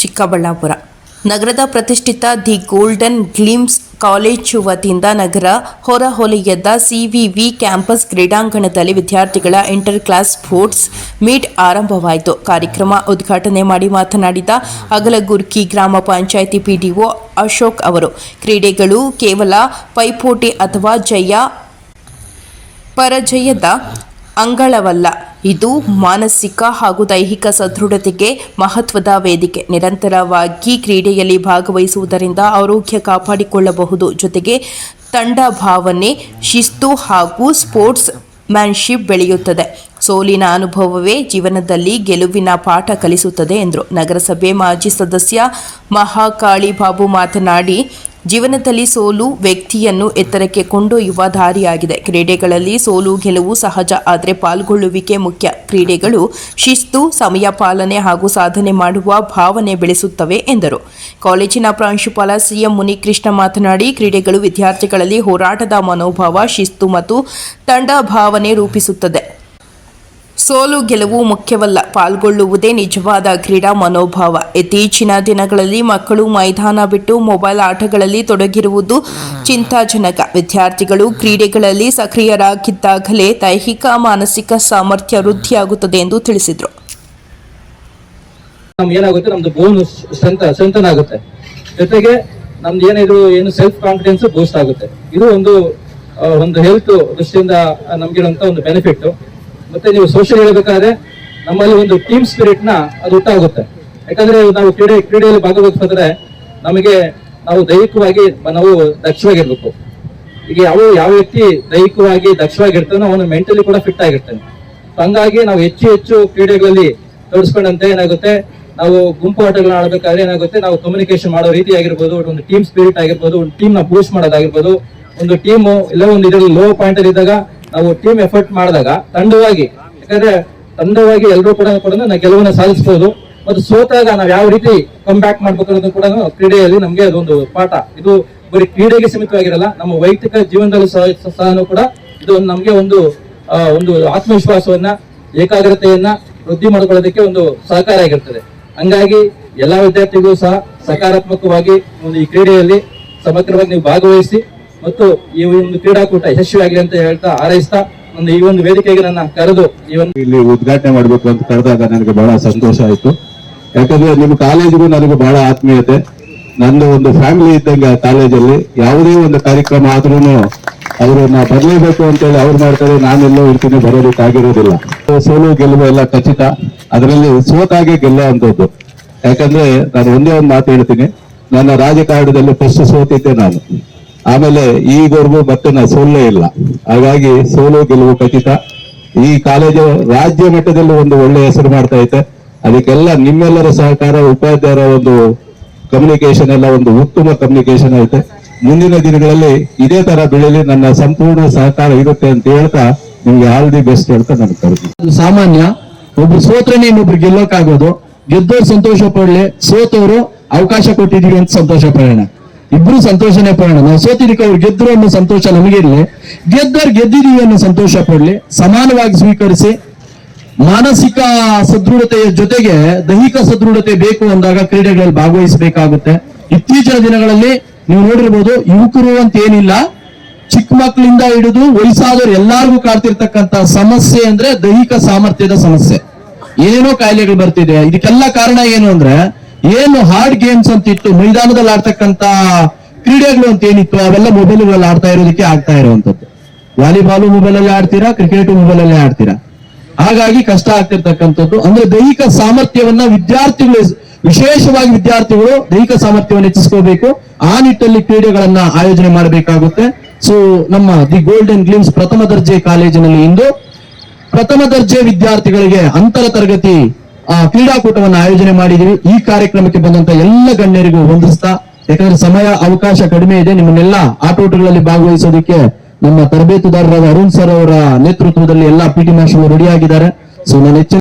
ಚಿಕ್ಕಬಳ್ಳಾಪುರ. ನಗರದ ಪ್ರತಿಷ್ಠಿತ the golden glimpse college ವತಿಯಿಂದ ನಗರ ಹೊರಹೊಲೆಯದ ಸಿವಿವಿ ಕ್ಯಾಂಪಸ್ ಕ್ರೀಡಾಂಗಣದಲ್ಲಿ ವಿದ್ಯಾರ್ಥಿಗಳ ಇಂಟರ್ ಕ್ಲಾಸ್ ಸ್ಪೋರ್ಟ್ಸ್ ಮೀಟ್ ಆರಂಭವಾಯಿತು. ಕಾರ್ಯಕ್ರಮ ಉದ್ಘಾಟನೆ ಮಾಡಿ ಮಾತನಾಡಿದ ಅಗಲಗುರ್ಕಿ ಗ್ರಾಮ ಪಂಚಾಯಿತಿ ಪಿಡಿಒ ಅಶೋಕ್ ಅವರು, ಕ್ರೀಡೆಗಳು ಕೇವಲ ಪೈಪೋಟಿ ಅಥವಾ ಜಯ, ಪರಜಯದ ಅಂಗಳವಲ್ಲ. ಇದು ಮಾನಸಿಕ ಹಾಗೂ ದೈಹಿಕ ಸದೃಢತೆಗೆ ಮಹತ್ವದ ವೇದಿಕೆ. ನಿರಂತರವಾಗಿ ಕ್ರೀಡೆಯಲ್ಲಿ ಭಾಗವಹಿಸುವುದರಿಂದ ಆರೋಗ್ಯ ಕಾಪಾಡಿಕೊಳ್ಳಬಹುದು. ಜೊತೆಗೆ ತಂಡ ಭಾವನೆ, ಶಿಸ್ತು ಹಾಗೂ ಸ್ಪೋರ್ಟ್ಸ್ ಮ್ಯಾನ್ಶಿಪ್ ಬೆಳೆಯುತ್ತದೆ. ಸೋಲಿನ ಅನುಭವವೇ ಜೀವನದಲ್ಲಿ ಗೆಲುವಿನ ಪಾಠ ಕಲಿಸುತ್ತದೆ, ಎಂದರು. ನಗರಸಭೆ ಮಾಜಿ ಸದಸ್ಯ ಮಹಾಕಾಳಿ ಬಾಬು ಮಾತನಾಡಿ ಜೀವನದಲ್ಲಿ ಸೋಲು ವ್ಯಕ್ತಿಯನ್ನು ಎತ್ತರಕ್ಕೆ ಕೊಂಡೊಯ್ಯುವ ದಾರಿಯಾಗಿದೆ ಕ್ರೀಡೆಗಳಲ್ಲಿ ಸೋಲು ಗೆಲುವು ಸಹಜ, ಆದರೆ ಪಾಲ್ಗೊಳ್ಳುವಿಕೆ ಮುಖ್ಯ. ಕ್ರೀಡೆಗಳು ಶಿಸ್ತು, ಸಮಯ ಪಾಲನೆ ಹಾಗೂ ಸಾಧನೆ ಮಾಡುವ ಭಾವನೆ ಬೆಳೆಸುತ್ತವೆ ಎಂದರು. ಕಾಲೇಜಿನ ಪ್ರಾಂಶುಪಾಲ ಸಿಎಂ ಮುನಿಕೃಷ್ಣ ಮಾತನಾಡಿ, ಕ್ರೀಡೆಗಳು ವಿದ್ಯಾರ್ಥಿಗಳಲ್ಲಿ ಹೋರಾಟದ ಮನೋಭಾವ, ಶಿಸ್ತು ಮತ್ತು ತಂಡ ಭಾವನೆ ರೂಪಿಸುತ್ತದೆ. ಸೋಲು ಗೆಲುವು ಮುಖ್ಯವಲ್ಲ, ಪಾಲ್ಗೊಳ್ಳುವುದೇ ನಿಜವಾದ ಕ್ರೀಡಾ ಮನೋಭಾವ. ಇತ್ತೀಚಿನ ದಿನಗಳಲ್ಲಿ ಮಕ್ಕಳು ಮೈದಾನ ಬಿಟ್ಟು ಮೊಬೈಲ್ ಆಟಗಳಲ್ಲಿ ತೊಡಗಿರುವುದು ಚಿಂತಾಜನಕ. ವಿದ್ಯಾರ್ಥಿಗಳು ಕ್ರೀಡೆಗಳಲ್ಲಿ ಸಕ್ರಿಯರಾಗಿದ್ದಾಗಲೇ ದೈಹಿಕ, ಮಾನಸಿಕ ಸಾಮರ್ಥ್ಯ ವೃದ್ಧಿಯಾಗುತ್ತದೆ ಎಂದು ತಿಳಿಸಿದರು. ಜೊತೆಗೆ ನಮ್ದು ಏನು ಸೆಲ್ಫ್ ಕಾನ್ಫಿಡೆನ್ಸ್ ಬೂಸ್ಟ್ ಆಗುತ್ತೆ. ಇದು ಒಂದು ಒಂದು ಹೆಲ್ತ್ ದೃಷ್ಟಿಯಿಂದ ನಮ್ಗಿರುವಂತ ಒಂದು ಬೆನಿಫಿಟ್ ಮತ್ತೆ ನೀವು ಸೋಷಿಯಲ್ ಹೇಳಬೇಕಾದ್ರೆ ನಮ್ಮಲ್ಲಿ ಒಂದು ಟೀಮ್ ಸ್ಪಿರಿಟ್ನ ಅದು ಹುಟ್ಟಾಗುತ್ತೆ. ಯಾಕಂದ್ರೆ ನಾವು ಕ್ರೀಡೆ, ಕ್ರೀಡೆಯಲ್ಲಿ ಭಾಗವಹಿಸಿದ್ರೆ ನಮಗೆ ನಾವು ದೈಹಿಕವಾಗಿ ನಾವು ದಕ್ಷವಾಗಿರ್ಬೇಕು. ಈಗ ಯಾವ ಯಾವ ವ್ಯಕ್ತಿ ದೈಹಿಕವಾಗಿ ದಕ್ಷವಾಗಿರ್ತಾನೋ ಅವನು ಮೆಂಟಲಿ ಕೂಡ ಫಿಟ್ ಆಗಿರ್ತಾನೆ. ಹಂಗಾಗಿ ನಾವು ಹೆಚ್ಚು ಹೆಚ್ಚು ಕ್ರೀಡೆಗಳಲ್ಲಿ ತೋರಿಸ್ಕೊಂಡಂತೆ ಏನಾಗುತ್ತೆ, ನಾವು ಗುಂಪು ಆಟಗಳನ್ನ ಆಡಬೇಕಾದ್ರೆ ಏನಾಗುತ್ತೆ, ನಾವು ಕಮ್ಯುನಿಕೇಶನ್ ಮಾಡೋ ರೀತಿ ಆಗಿರ್ಬೋದು, ಒಂದು ಟೀಮ್ ಸ್ಪಿರಿಟ್ ಆಗಿರ್ಬೋದು, ಒಂದು ಟೀಮ್ನ ಬೂಸ್ಟ್ ಮಾಡೋದಾಗಿರ್ಬೋದು, ಒಂದು ಟೀಮು ಎಲ್ಲ ಒಂದು ಇದರಲ್ಲಿ ಲೋ ಪಾಯಿಂಟ್ ಅಲ್ಲಿ ಇದ್ದಾಗ ನಾವು ಟೀಮ್ ಎಫರ್ಟ್ ಮಾಡಿದಾಗ ತಂಡವಾಗಿ, ಯಾಕಂದ್ರೆ ತಂಡವಾಗಿ ಎಲ್ಲರೂ ಕೂಡ ಕೂಡ ನಾವು ಗೆಲುವನ್ನ ಸಾಧಿಸಬಹುದು ಮತ್ತು ಸೋತಾಗ ನಾವು ಯಾವ ರೀತಿ ಕಮ್ ಬ್ಯಾಕ್ ಮಾಡ್ಬೇಕು ಅನ್ನೋದು ಕೂಡ ಕ್ರೀಡೆಯಲ್ಲಿ ನಮಗೆ ಅದೊಂದು ಪಾಠ. ಇದು ಬರೀ ಕ್ರೀಡೆಗೆ ಸೀಮಿತವಾಗಿರಲ್ಲ, ನಮ್ಮ ವೈಯಕ್ತಿಕ ಜೀವನದಲ್ಲೂ ಸಹ ಕೂಡ ಇದು ನಮ್ಗೆ ಒಂದು ಒಂದು ಆತ್ಮವಿಶ್ವಾಸವನ್ನ, ಏಕಾಗ್ರತೆಯನ್ನ ವೃದ್ಧಿ ಮಾಡಿಕೊಳ್ಳೋದಕ್ಕೆ ಒಂದು ಸಹಕಾರ ಆಗಿರ್ತದೆ. ಹಂಗಾಗಿ ಎಲ್ಲಾ ವಿದ್ಯಾರ್ಥಿಗಳು ಸಹ ಸಕಾರಾತ್ಮಕವಾಗಿ ಒಂದು ಈ ಕ್ರೀಡೆಯಲ್ಲಿ ಸಮಗ್ರವಾಗಿ ನೀವು ಭಾಗವಹಿಸಿ ಮತ್ತು ಈ ಒಂದು ಕ್ರೀಡಾಕೂಟ ಯಶಸ್ವಿಯಾಗಲಿ ಅಂತ ಹೇಳ್ತಾ ಹಾರೈಸ್ತಾ ಒಂದು ಈ ಒಂದು ವೇದಿಕೆಗೆ ನನ್ನ ಕರೆದು ಈ ಒಂದು ಇಲ್ಲಿ ಉದ್ಘಾಟನೆ ಮಾಡಬೇಕು ಅಂತ ಕರೆದಾಗ ನನಗೆ ಬಹಳ ಸಂತೋಷ ಆಯ್ತು. ಯಾಕಂದ್ರೆ ನಿಮ್ಮ ಕಾಲೇಜಿಗೂ ನನಗೆ ಬಹಳ ಆತ್ಮೀಯತೆ. ನಂದು ಒಂದು ಫ್ಯಾಮಿಲಿ ಇದ್ದಂಗೆ ಆ ಕಾಲೇಜಲ್ಲಿ ಯಾವುದೇ ಒಂದು ಕಾರ್ಯಕ್ರಮ ಆದ್ರೂ ಅವರು ನಾ ಬರಲೇಬೇಕು ಅಂತೇಳಿ ಅವ್ರು ಮಾಡ್ತಾರೆ, ನಾನೆಲ್ಲೋ ಇರ್ತೀನಿ ಬರೋದಕ್ಕಾಗಿರೋದಿಲ್ಲ ಸೋಲು, ಗೆಲುವು ಎಲ್ಲ ಖಚಿತ. ಅದರಲ್ಲಿ ಸೋತಾಗೆ ಗೆಲ್ಲುವಂಥದ್ದು ಯಾಕಂದ್ರೆ ನಾನು ಒಂದೇ ಒಂದು ಮಾತು ಹೇಳ್ತೀನಿ, ನನ್ನ ರಾಜಕಾರಣದಲ್ಲಿ ಫಸ್ಟ್ ಸೋತಿದ್ದೆ ನಾನು. ಆಮೇಲೆ ಈಗವರೆಗೂ ಮತ್ತೆ ನಾ ಸೋಲೇ ಇಲ್ಲ. ಹಾಗಾಗಿ ಸೋಲು ಗೆಲುವು ಖಚಿತ. ಈ ಕಾಲೇಜು ರಾಜ್ಯ ಮಟ್ಟದಲ್ಲಿ ಒಂದು ಒಳ್ಳೆ ಹೆಸರು ಮಾಡ್ತಾ ಐತೆ. ಅದಕ್ಕೆಲ್ಲ ನಿಮ್ಮೆಲ್ಲರ ಸಹಕಾರ, ಉಪಾಧ್ಯಾಯರ ಒಂದು ಕಮ್ಯುನಿಕೇಶನ್ ಎಲ್ಲ ಒಂದು ಉತ್ತಮ ಕಮ್ಯುನಿಕೇಶನ್ ಐತೆ. ಮುಂದಿನ ದಿನಗಳಲ್ಲಿ ಇದೇ ತರ ಬೆಳೆಯಲಿ ನನ್ನ ಸಂಪೂರ್ಣ ಸಹಕಾರ ಇರುತ್ತೆ ಅಂತ ಹೇಳ್ತಾ ನಿಮ್ಗೆ ಆಲ್ ದಿ ಬೆಸ್ಟ್ ಹೇಳ್ತಾ ನಾನು ಕರೆದು ಸಾಮಾನ್ಯ, ಒಬ್ರು ಸೋತ್ರನೇ ಇನ್ನೊಬ್ರು ಗೆಲ್ಲೋಕಾಗೋದು. ಗೆದ್ದೋರು ಸಂತೋಷ ಪಡ್ಲಿ ಸೋತವರು ಅವಕಾಶ ಕೊಟ್ಟಿದೀವಿ ಅಂತ ಸಂತೋಷ ಪಡೋಣ. ಇಬ್ರು ಸಂತೋಷನೇ ಪಡೋಣ. ನಾವು ಸೋತಿದ್ದಕ್ಕೆ ಅವ್ರು ಗೆದ್ರು ಅನ್ನೋ ಸಂತೋಷ ನಮಗಿರ್ಲಿ ಗೆದ್ದವ್ರು ಗೆದ್ದಿದೀವಿ ಅನ್ನೋ ಸಂತೋಷ ಪಡ್ಲಿ. ಸಮಾನವಾಗಿ ಸ್ವೀಕರಿಸಿ. ಮಾನಸಿಕ ಸದೃಢತೆಯ ಜೊತೆಗೆ ದೈಹಿಕ ಸದೃಢತೆ ಬೇಕು ಅಂದಾಗ ಕ್ರೀಡೆಗಳಲ್ಲಿ ಭಾಗವಹಿಸಬೇಕಾಗುತ್ತೆ. ಇತ್ತೀಚಿನ ದಿನಗಳಲ್ಲಿ ನೀವು ನೋಡಿರ್ಬೋದು ಯುವಕರು ಅಂತ ಏನಿಲ್ಲ. ಚಿಕ್ಕ ಮಕ್ಕಳಿಂದ ಹಿಡಿದು ವಯಸ್ಸಾದವರು ಎಲ್ಲಾರ್ಗೂ ಕಾಡ್ತಿರ್ತಕ್ಕಂತ ಸಮಸ್ಯೆ ಅಂದ್ರೆ ದೈಹಿಕ ಸಾಮರ್ಥ್ಯದ ಸಮಸ್ಯೆ. ಏನೇನೋ ಕಾಯಿಲೆಗಳು ಬರ್ತಿದೆ. ಇದಕ್ಕೆಲ್ಲ ಕಾರಣ ಏನು ಅಂದ್ರೆ ಏನು ಹಾರ್ಡ್ ಗೇಮ್ಸ್ ಅಂತ ಇತ್ತು ಮೈದಾನದಲ್ಲಿ ಆಡ್ತಕ್ಕಂತ ಕ್ರೀಡೆಗಳು ಅಂತ ಏನಿತ್ತು, ಅವೆಲ್ಲ ಮೊಬೈಲ್ಗಳಲ್ಲಿ ಆಡ್ತಾ ಇರೋದಕ್ಕೆ ಆಗ್ತಾ ಇರುವಂತದ್ದು ವಾಲಿಬಾಲು ಮೊಬೈಲ್ ಅಲ್ಲಿ ಆಡ್ತೀರಾ ಕ್ರಿಕೆಟ್ ಮೊಬೈಲ್ ಅಲ್ಲೇ ಆಡ್ತೀರಾ? ಹಾಗಾಗಿ ಕಷ್ಟ ಆಗ್ತಿರ್ತಕ್ಕಂಥದ್ದು. ಅಂದ್ರೆ ದೈಹಿಕ ಸಾಮರ್ಥ್ಯವನ್ನ ವಿದ್ಯಾರ್ಥಿಗಳು, ವಿಶೇಷವಾಗಿ ವಿದ್ಯಾರ್ಥಿಗಳು ದೈಹಿಕ ಸಾಮರ್ಥ್ಯವನ್ನು ಹೆಚ್ಚಿಸ್ಕೋಬೇಕು. ಆ ನಿಟ್ಟಲ್ಲಿ ಕ್ರೀಡೆಗಳನ್ನ ಆಯೋಜನೆ ಮಾಡಬೇಕಾಗುತ್ತೆ. ಸೊ ನಮ್ಮ ದಿ ಗೋಲ್ಡನ್ ಗ್ಲಿಮ್ಸ್ ಪ್ರಥಮ ದರ್ಜೆ ಕಾಲೇಜಿನಲ್ಲಿ ಇಂದು ಪ್ರಥಮ ದರ್ಜೆ ವಿದ್ಯಾರ್ಥಿಗಳಿಗೆ ಅಂತರ ತರಗತಿ ಕ್ರೀಡಾಕೂಟವನ್ನು ಆಯೋಜನೆ ಮಾಡಿದೀವಿ ಈ ಕಾರ್ಯಕ್ರಮಕ್ಕೆ ಬಂದಂತ ಎಲ್ಲ ಗಣ್ಯರಿಗೂ ಹೊಂದಿಸ್ತಾ ಯಾಕಂದ್ರೆ ಸಮಯ, ಅವಕಾಶ ಕಡಿಮೆ ಇದೆ. ನಿಮ್ಮನ್ನೆಲ್ಲ ಆಟೋಟಗಳಲ್ಲಿ ಭಾಗವಹಿಸೋದಕ್ಕೆ ನಮ್ಮ ತರಬೇತುದಾರರಾದ ಅರುಣ್ ಸರ್ ಅವರ ನೇತೃತ್ವದಲ್ಲಿ ಎಲ್ಲಾ ಪಿ ಟಿ ಮಾಸ್ಟರ್ ರೆಡಿ ಆಗಿದ್ದಾರೆ. ಸೊ ನಾನು ಹೆಚ್ಚಿನ